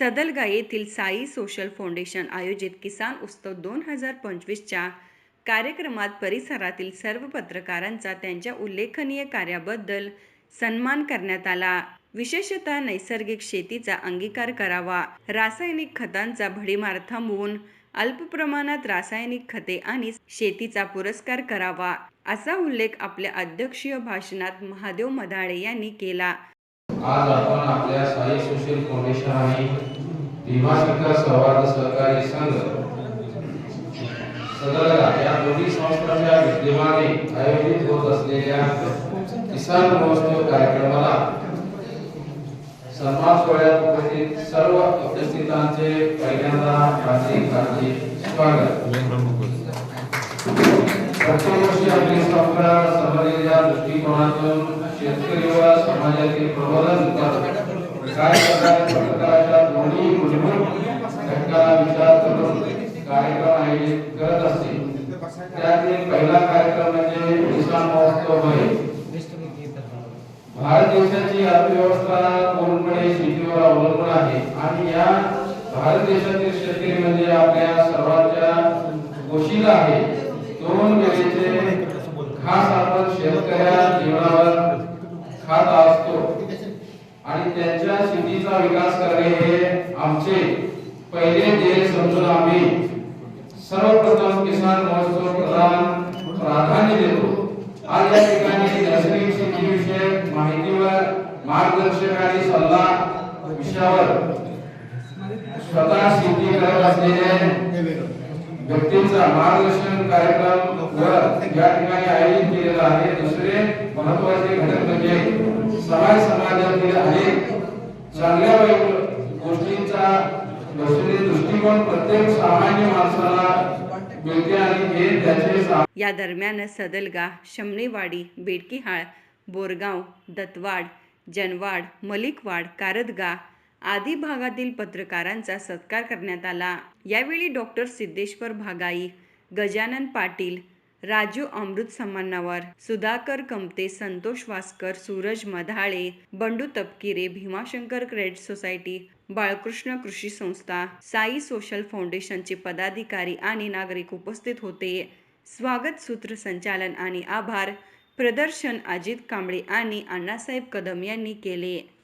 सदलगा येथील Sai social foundation आयोजित किसान उत्सव दोन हजार पंचवीसच्या कार्यक्रमात परिसरातील सर्व पत्रकारांचा त्यांच्या उल्लेखनीय कार्याबद्दल सन्मान करण्यात आला. विशेषतः नैसर्गिक शेतीचा अंगीकार करावा रासायनिक खतांचा भडीमार थांबवून अल्प प्रमाणात रासायनिक खते आणि शेतीचा पुरस्कार करावा असा उल्लेख आपल्या अध्यक्षीय भाषणात महादेव मदाळे यांनी केला. आज आपण आपल्या साई सोशल फाउंडेशन आणि भीमाशंकर सहवाद सहकारी संघ सदरगा या दोन्ही संस्थांच्या विद्यमाने आयोजित होत असलेल्या किसान महोत्सव कार्यक्रमाला सन्मान सोहळ्यात उपस्थित सर्व उपस्थितांचे पहिल्यांदा हार्दिक हार्दिक स्वागत. प्रत्येक गोष्टी आपली संस्था दृष्टिकोनातून शेतकरी व समाजातील प्रबोधन काय दोन्ही मूलभूत घटकांना विचार करून कार्यक्रम आयोजित करत असते त्यातील पहिला कार्यक्रम म्हणजे किसान महोत्सव होय भारत देशाची अर्थव्यवस्था पूर्णपणे शेतीवर अवलंबून आहे आणि या भारत देशातील शेतकरी म्हणजे आपल्या सर्वांच्या गोष्टीला आहे. दोन वेळेचे खास आपण शेतकऱ्या जीवनावर खात असतो. आणि त्यांच्या शेतीचा विकास करणे हे आमचे पहिले ध्येय समजून आम्ही सर्वप्रथम किसान महोत्सव प्रधान प्राधान्य देतो. आज या ठिकाणी नैसर्गिक शेतीविषयक माहितीवर मार्गदर्शक आणि सल्ला विषयावर स्वतः शेती करत असलेले व्यक्तींचा मार्गदर्शन कार्यक्रम या ठिकाणी आयोजित केलेला आहे. दुसरे महत्त्वाचे घटक म्हणजे समाज समाजातील अनेक चांगल्या गोष्टींचा दृष्टिकोन प्रत्येक सामान्य माणसाला या दरम्यान सदलगा शमणेवाडी बेडकीहाळ बोरगाव दत्तवाड जनवाड मलिकवाड कारदगा आदी भागातील पत्रकारांचा सत्कार करण्यात आला. यावेळी डॉक्टर सिद्धेश्वर भागाई गजानन पाटील राजू अमृत सम्मानावर सुधाकर कमते संतोष वासकर सूरज मधाळे बंडू तपकिरे भीमाशंकर क्रेडिट सोसायटी बाळकृष्ण कृषी संस्था साई सोशल फाउंडेशनचे पदाधिकारी आणि नागरिक उपस्थित होते. स्वागत सूत्रसंचालन आणि आभार प्रदर्शन अजित कांबळे आणि अण्णासाहेब कदम यांनी केले.